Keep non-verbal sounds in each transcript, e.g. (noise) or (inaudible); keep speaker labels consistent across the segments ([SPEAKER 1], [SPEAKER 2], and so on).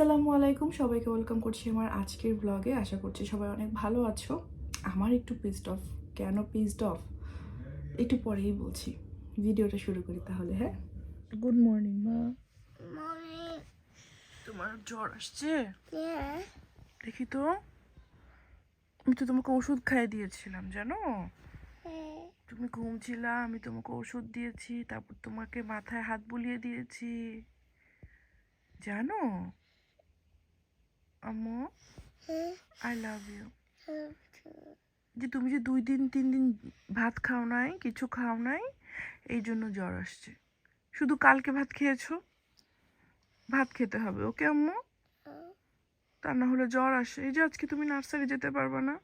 [SPEAKER 1] আসসালামু আলাইকুম। সবাইকে ওয়েলকাম করছি আমার আজকের ব্লগে আশা করছি সবাই অনেক ভালো আছো। আমার একটু পিসড অফ কেন পিসড অফ একটু পরেই বলছি। ভিডিওটা শুরু করি তাহলে হ্যাঁ? গুড মর্নিং মা। তোমার জ্বর আসছে? দেখি তো। আমি তো তোমাকে ওষুধ খাইয়ে দিয়েছিলাম জানো?
[SPEAKER 2] hey,
[SPEAKER 1] তুমি ঘুমছিলা আমি তোমাকে ওষুধ দিয়েছি তারপর তোমাকে মাথায় হাত বুলিয়ে দিয়েছি। জানো? আম্মু আই লাভ ইউ যে তুমি যে দুই দিন তিন দিন ভাত খাও নাই কিছু খাও নাই এই জন্য জ্বর আসছে। শুধু কালকে ভাত খেয়েছো? ভাত খেতে হবে ওকে আম্মু? তা না হলে জ্বর আসে। এই যে আজকে তুমি নার্সারি যেতে পারবে না?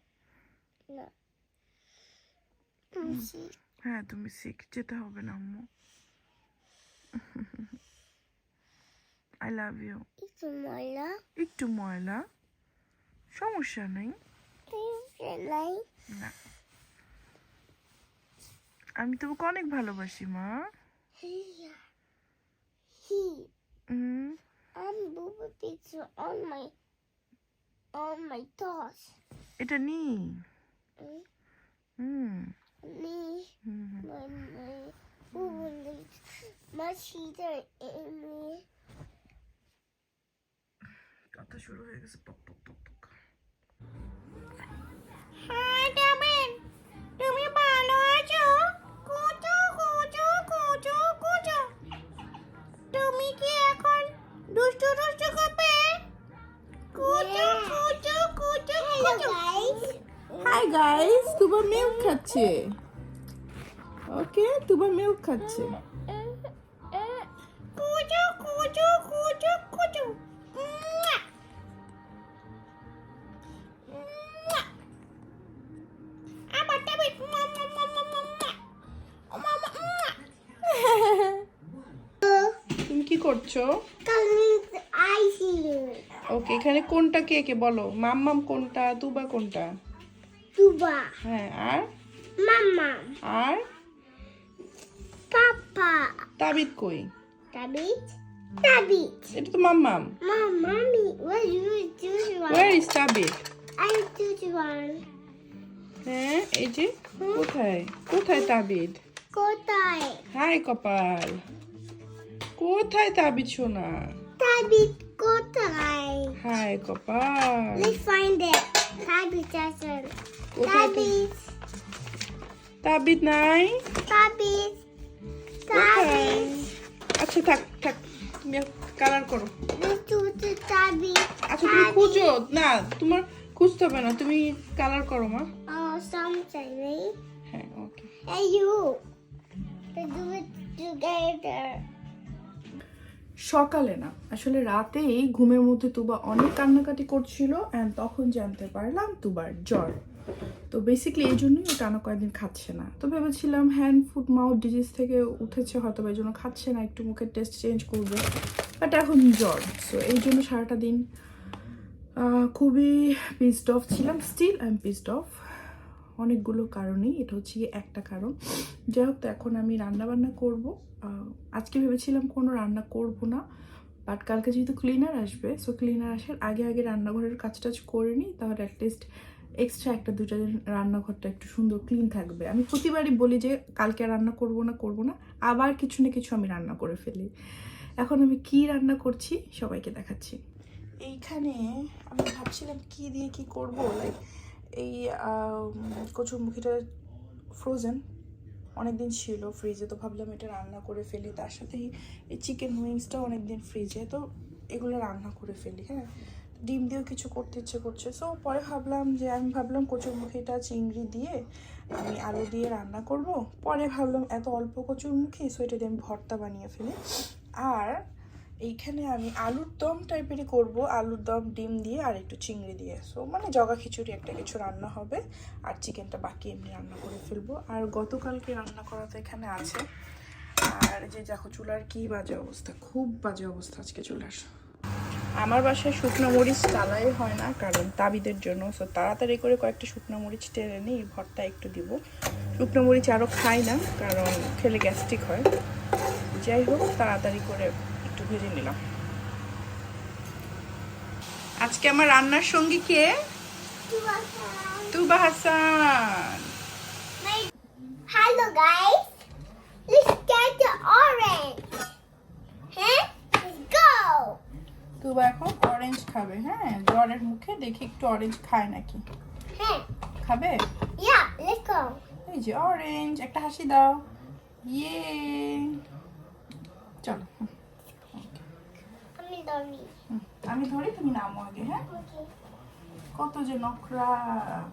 [SPEAKER 1] হ্যাঁ তুমি শিখ যেতে হবে না আম্মু। I love you
[SPEAKER 2] a Mola.
[SPEAKER 1] একটু ময়লা সমস্যা নেই
[SPEAKER 2] light.
[SPEAKER 1] না আমি তোমাকে অনেক ভালোবাসি মা
[SPEAKER 2] I'm Booba Pizza on my, on my toes.
[SPEAKER 1] এটা নি
[SPEAKER 2] Mm,
[SPEAKER 1] hmm
[SPEAKER 2] Me,
[SPEAKER 1] hmm
[SPEAKER 2] my, my, Booba leaves. My in
[SPEAKER 1] শুরু হয়ে গেছে পক পক পক পক
[SPEAKER 2] Hi, David. তুমি ভালো আছো? কুচু কুচু কুচু কুচু। তুমি কি এখন দুষ্টু দুষ্টু করবে? কুচু কুচু কুচু কুচু।
[SPEAKER 1] হাই গাইস তুবা মিল্ক খাচ্ছে। ওকে তুবা মিল্ক খাচ্ছে। করছ? ওকে এখানে কোনটা কে কে বলো? মাম্মাম কোনটা? তুবা কোনটা?
[SPEAKER 2] Tuba.
[SPEAKER 1] হ্যাঁ আর?
[SPEAKER 2] Mama.
[SPEAKER 1] আর?
[SPEAKER 2] Papa.
[SPEAKER 1] তাবিদ কই?
[SPEAKER 2] David. David.
[SPEAKER 1] এটা তো মাম্মাম। Where is Tabid?
[SPEAKER 2] One.
[SPEAKER 1] হ্যাঁ এই যে কোথায়? কোথায় তাবিদ?
[SPEAKER 2] কোথায়?
[SPEAKER 1] হাই কপাল। কোথায় তাবিজ সোনা
[SPEAKER 2] তাবিজ কোথায়?
[SPEAKER 1] হাই কপাল।
[SPEAKER 2] লেট ফাইন্ড ইট
[SPEAKER 1] তাবিজ আছেন
[SPEAKER 2] তাবিজ?
[SPEAKER 1] তাবিজ। নাই? তাবিজ।
[SPEAKER 2] তাবিজ।
[SPEAKER 1] আচ্ছা থাক থাক তুমি কালার করো।
[SPEAKER 2] তুমি তাবিজ।
[SPEAKER 1] আচ্ছা তুমি খুঁজো। না তোমার খুঁজতে হবে না। তুমি কালার করো মা।
[SPEAKER 2] ও সাম চাইলে
[SPEAKER 1] হ্যাঁ ওকে
[SPEAKER 2] এই you two do it together
[SPEAKER 1] সকালে না, আসলে রাতেই ঘুমের মধ্যে তুবা অনেক কান্নাকাটি করছিল অ্যান্ড তখন জানতে পারলাম তুবার জ্বর। তো বেসিক্যালি এই জন্যই ও টানা কয়েকদিন খাচ্ছে না। তো ভেবেছিলাম হ্যান্ড ফুড মাউথ ডিজিজ থেকে উঠেছে, হয়তো এই জন্য খাচ্ছে না, একটু মুখের টেস্ট চেঞ্জ করবে। বাট এখন জ্বর সো এই জন্য সারাটা দিন খুবই পিসড অফ ছিলাম। Still I am pissed off অনেকগুলো কারণেই, এটা হচ্ছে একটা কারণ। যাই হোক, তো এখন আমি রান্না বান্না করব আজকে ভেবেছিলাম কোনো রান্না করব না, বাট কালকে যেহেতু ক্লিনার আসবে সো ক্লিনার আসার আগে আগে রান্নাঘরের কাজ টাজ করে নিই, তাহলে অ্যাটলিস্ট এক্সট্রা একটা দুটা দিন রান্নাঘরটা একটু সুন্দর ক্লিন থাকবে। আমি প্রতিবারই বলি যে, কালকে রান্না করব না করব না, আবার কিছু না কিছু আমি রান্না করে ফেলি। এখন আমি কি রান্না করছি, সবাইকে দেখাচ্ছি। এইখানে আমি ভাবছিলাম কি দিয়ে কি করব লাইক এই কচুরমুখিটা ফ্রোজেন অনেক দিন ছিল ফ্রিজে তো ভাবলাম এটা রান্না করে ফেলি। তার সাথে এই চিকেন উইংসটাও অনেক দিন ফ্রিজে তো এগুলো রান্না করে ফেলি হ্যাঁ। ডিম দিয়েও কিছু করতে ইচ্ছে করছে। সো পরে ভাবলাম যে, আমি ভাবলাম কচুরমুখিটা চিংড়ি দিয়ে আমি আলু দিয়ে রান্না করব। পরে ভাবলাম এত অল্প কচুরমুখি সো এটা দিয়ে আমি ভর্তা বানিয়ে ফেলি। আর এইখানে আমি আলুর দম টাইপেরই করব। আলুর দম, ডিম দিয়ে আর একটু চিংড়ি দিয়ে। সো মানে জগা খিচুড়ি একটা কিছু রান্না হবে। আর চিকেনটা বাকি এমনি রান্না করে ফেলব। আর গতকালকে রান্না করা তো এখানে আছে। আর যে দেখো চুলার কি বাজে অবস্থা, খুব বাজে অবস্থা আজকে চুলার। আমার বাসায় শুকনো মরিচ চালাই হয় না, কারণ তাবিদের জন্য। সো তাড়াতাড়ি করে কয়েকটা শুকনো মরিচ টেনে নিই ভরটা একটু দিব। শুকনো মরিচ আরও খাই না, কারণ খেলে গ্যাস্ট্রিক হয়। যাই হোক, তাড়াতাড়ি করে একটু ভেজে নিলাম। আজকে আমার রান্নার সঙ্গী কে? Tuba Hasan.
[SPEAKER 2] Let's get the orange. Huh? Let's
[SPEAKER 1] তুবা এখন অরেঞ্জ খাবে হ্যাঁ? জ্বরের মুখে দেখি একটু অরেঞ্জ খায় নাকি।
[SPEAKER 2] Huh?
[SPEAKER 1] খাবে?
[SPEAKER 2] Yeah, let's go.
[SPEAKER 1] এই যে অরেঞ্জ একটা হাসি দাও। ইয়ে চলো হুম,
[SPEAKER 2] I'm in Donnie.
[SPEAKER 1] হুম। আমি ধরি তুমি নামো আগে হ্যাঁ? কত যে নখরা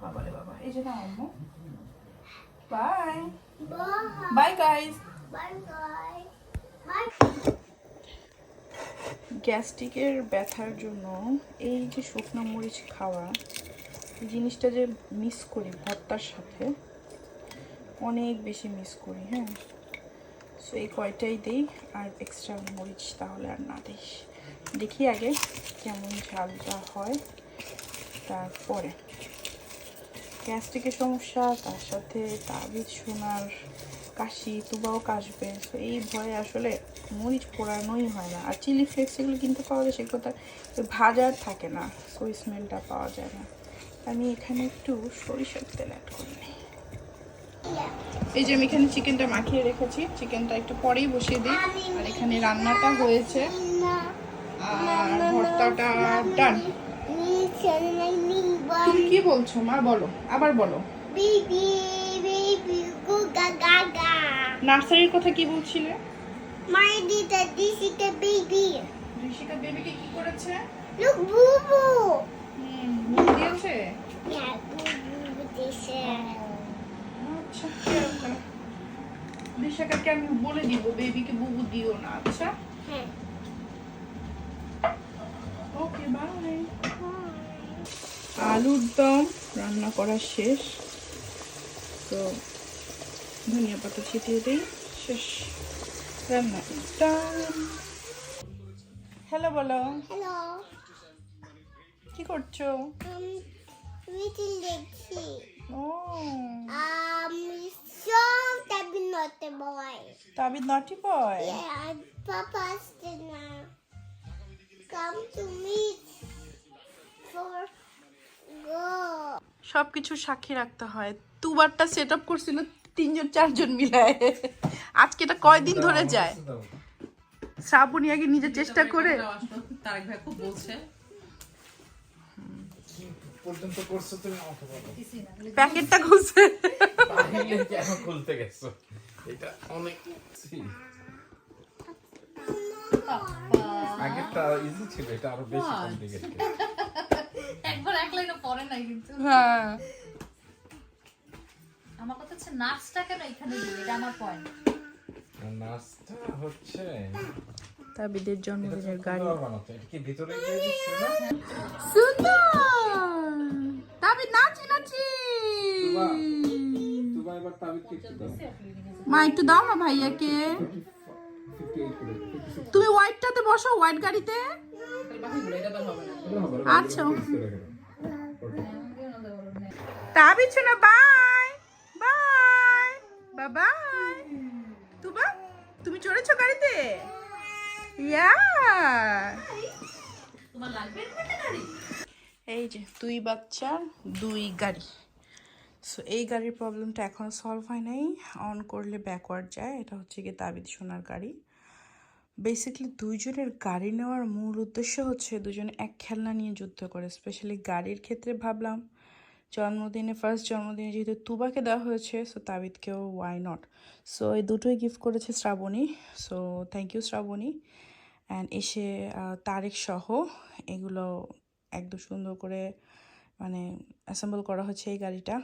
[SPEAKER 1] বাবারে বাবা এই যে নামো। Bye
[SPEAKER 2] Bye.
[SPEAKER 1] Bye guys. গ্যাস্ট্রিকের ব্যথার জন্য এই যে শুকনো মরিচ খাওয়া এই জিনিসটা যে মিস করি ভর্তার সাথে অনেক বেশি মিস করি হ্যাঁ? সো এই কয়টাই দিই আর এক্সট্রা মরিচ তাহলে আর না দিই। দেখি আগে কেমন ঝালটা হয়। তারপরে গ্যাস্ট্রিকের সমস্যা, তার সাথে তাবিজ শোনার কাশি, তুবাও কাশবে। তো এই ভয়ে আসলে মরিচ পোড়ানোই হয় না। আর চিলি ফ্লেক্স যেগুলো কিনতে পাওয়া যায়, সেগুলো তার ভাজার থাকে না সো স্মেলটা পাওয়া যায় না। আমি এখানে একটু সরিষার তেল অ্যাড করে নিই। এই যে আমি এখানে চিকেনটা মাখিয়ে রেখেছি। চিকেনটা একটু পরেই বসিয়ে দিই। আর এখানে রান্নাটা হয়েছে. আর. কি বলছো? মা, বলো। আবার বলো. নার্সারির কথা কি বলছিলে? বেবিকে কি করেছে? আচ্ছা আমি বলে দিব, বেবিকে বুবু দিও না। আচ্ছা
[SPEAKER 2] Huh.
[SPEAKER 1] ওকে বাই আলুর দম রান্না করা শেষ। তো ধনিয়া পাতা ছিটিয়ে দিই শেষ। রান্না ডান হ্যালো বলো।
[SPEAKER 2] হ্যালো।
[SPEAKER 1] কি করছ?
[SPEAKER 2] মিছিল দেখছি।
[SPEAKER 1] ও।
[SPEAKER 2] পাপা কাম টু
[SPEAKER 1] সব কিছু সাক্ষী রাখতে হয়। দুবারটা সেট আপ করছিল তিনজন চারজন মিলায়। আজকে এটা কয়দিন ধরে যায়? শ্রাবণী আগে নিজে চেষ্টা করে।
[SPEAKER 3] তারেক ভাই খুব বলছে।
[SPEAKER 4] পর্যন্ত করছ তুমি আমাকে বলো।
[SPEAKER 1] প্যাকেটটা খুলছে।
[SPEAKER 4] কেন খুলতে গেছো? এটা অনেক আগেরটা ইজি ছিল এটা আরও বেশি কমপ্লিকেটেড
[SPEAKER 3] একবার এক লাইনে পড়ে নাই কিন্তু।
[SPEAKER 1] হ্যাঁ।
[SPEAKER 3] আমার কথা হচ্ছে নাচটা কেন এখানে দিল এটা আমার পয়েন্ট
[SPEAKER 4] নাচটা হচ্ছে
[SPEAKER 1] তাবিদের জন্মদিনের গাড়ি।
[SPEAKER 4] এটা কি ভিতরে দিচ্ছে না?
[SPEAKER 1] সুন্দর! তাবিদ নাচি নাচি!
[SPEAKER 4] এবার তাবিদ কি দাও।
[SPEAKER 1] মা একটু দাও না ভাইয়াকে।
[SPEAKER 4] 58 করে 56
[SPEAKER 1] তুমি হোয়াইটটাতে বসো হোয়াইট গাড়িতে। আচ্ছা।
[SPEAKER 4] রাখো
[SPEAKER 1] তাবিদ শোনা বাই। বাই। বাই তুবা, তুমি চড়েছো গাড়িতে? ইয়া। এই যে দুই বাচ্চার দুই গাড়ি। সো এই গাড়ির প্রবলেমটা এখনও সলভ হয় নাই। অন করলে ব্যাকওয়ার্ড যায়। এটা হচ্ছে গিয়ে তাবিদ সোনার গাড়ি। বেসিক্যালি দুইজনের গাড়ি নেওয়ার মূল উদ্দেশ্য হচ্ছে দুজনে এক খেলনা নিয়ে যুদ্ধ করে। স্পেশালি গাড়ির ক্ষেত্রে ভাবলাম, জন্মদিনে ফার্স্ট জন্মদিনে যেহেতু তুবাকে দেওয়া হয়েছে সো তাবিদকেও ওয়াই নট সো এই দুটোই গিফট করেছে Shraboni so thank you Shraboni. And এসে তারেক সহ এগুলো একদম সুন্দর করে মানে অ্যাসেম্বল করা হচ্ছে এই গাড়িটা।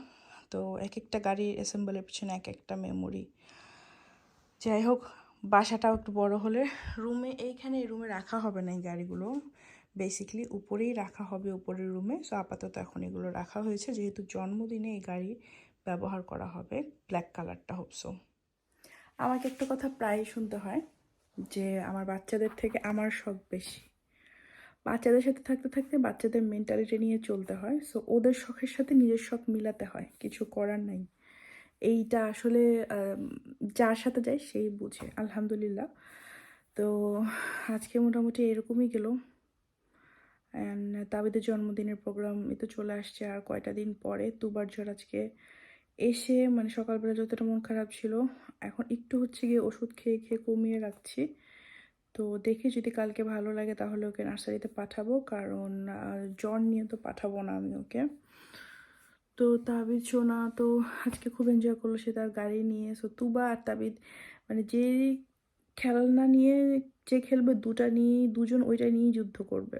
[SPEAKER 1] তো এক একটা গাড়ির অ্যাসেম্বলের পিছনে এক একটা মেমোরি যাই হোক বাসাটাও একটু বড় হলে রুমে, এইখানে রুমে রাখা হবে না এই গাড়িগুলো। বেসিক্যালি উপরেই রাখা হবে উপরের রুমে। সো আপাতত এখন এগুলো রাখা হয়েছে। যেহেতু জন্মদিনে এই গাড়ি ব্যবহার করা হবে ব্ল্যাক কালারটা হোপসো আমাকে একটা কথা প্রায়ই শুনতে হয় যে আমার বাচ্চাদের থেকে আমার শখ বেশি। বাচ্চাদের সাথে থাকতে থাকতে বাচ্চাদের মেন্টালিটি নিয়ে চলতে হয়। সো ওদের শখের সাথে নিজের শখ মিলাতে হয়। কিছু করার নাই। এইটা আসলে যার সাথে যায় সেই বুঝে, আলহামদুলিল্লাহ। তো আজকে মোটামুটি এরকমই গেল। অ্যান্ড তাবিদের জন্মদিনের প্রোগ্রাম এই তো চলে আসছে আর কয়টা দিন পরে। দুবার জ্বর আজকে এসে মানে সকালবেলা যতটা মন খারাপ ছিল, এখন একটু হচ্ছে গিয়ে ওষুধ খেয়ে খেয়ে কমিয়ে রাখছি। তো দেখি যদি কালকে ভালো লাগে তাহলে ওকে নার্সারিতে পাঠাবো, কারণ জ্বর নিয়ে তো পাঠাবো না আমি ওকে। তো তাবিদ সোনা তো আজকে খুব এনজয় করল, সে তার গাড়ি নিয়ে। সো তুবা আর তাবিদ মানে যে খেলনা নিয়ে যে খেলবে দুটা নিয়েই দুজন ওইটা নিয়েই যুদ্ধ করবে।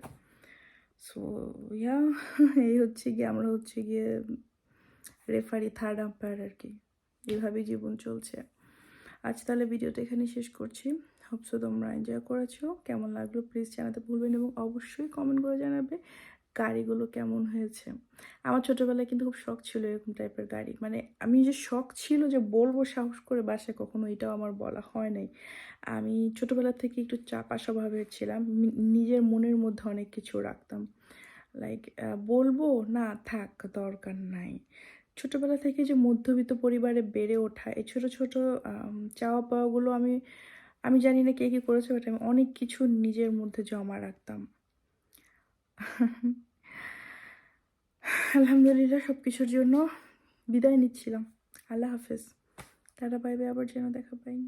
[SPEAKER 1] সো ইয়া (laughs) এই হচ্ছে গিয়ে, আমরা হচ্ছে গিয়ে রেফারি থার্ড আম্পায়ার আর কি। এভাবেই জীবন চলছে। আজ তাহলে ভিডিওটা এখানে শেষ করছি। হোপসো তোমরা এনজয় করেছ। কেমন লাগল প্লিজ জানাতে ভুলবেন এবং অবশ্যই কমেন্ট করে জানাবে। গাড়িগুলো কেমন হয়েছে? আমার ছোটোবেলায় কিন্তু খুব শখ ছিল এরকম টাইপের গাড়ি। মানে আমি যে শখ ছিল যে বলব সাহস করে বাসায় কখনো এটাও আমার বলা হয় নাই। আমি ছোটোবেলা থেকে একটু চাপা স্বভাবের ছিলাম নিজের মনের মধ্যে অনেক কিছু রাখতাম। লাইক বলব, না, থাক, দরকার নাই। ছোটোবেলা থেকে যে মধ্যবিত্ত পরিবারে বেড়ে ওঠা, এই ছোটো ছোটো চাওয়া পাওয়াগুলো আমি আমি জানি না কে কী করেছে বাট আমি অনেক কিছু নিজের মধ্যে জমা রাখতাম। আলহামদুলিল্লাহ সব কিছুর জন্য বিদায় নিচ্ছিলাম। আল্লাহ হাফেজ। টাটা পাইবে আবার যেন দেখা পাই।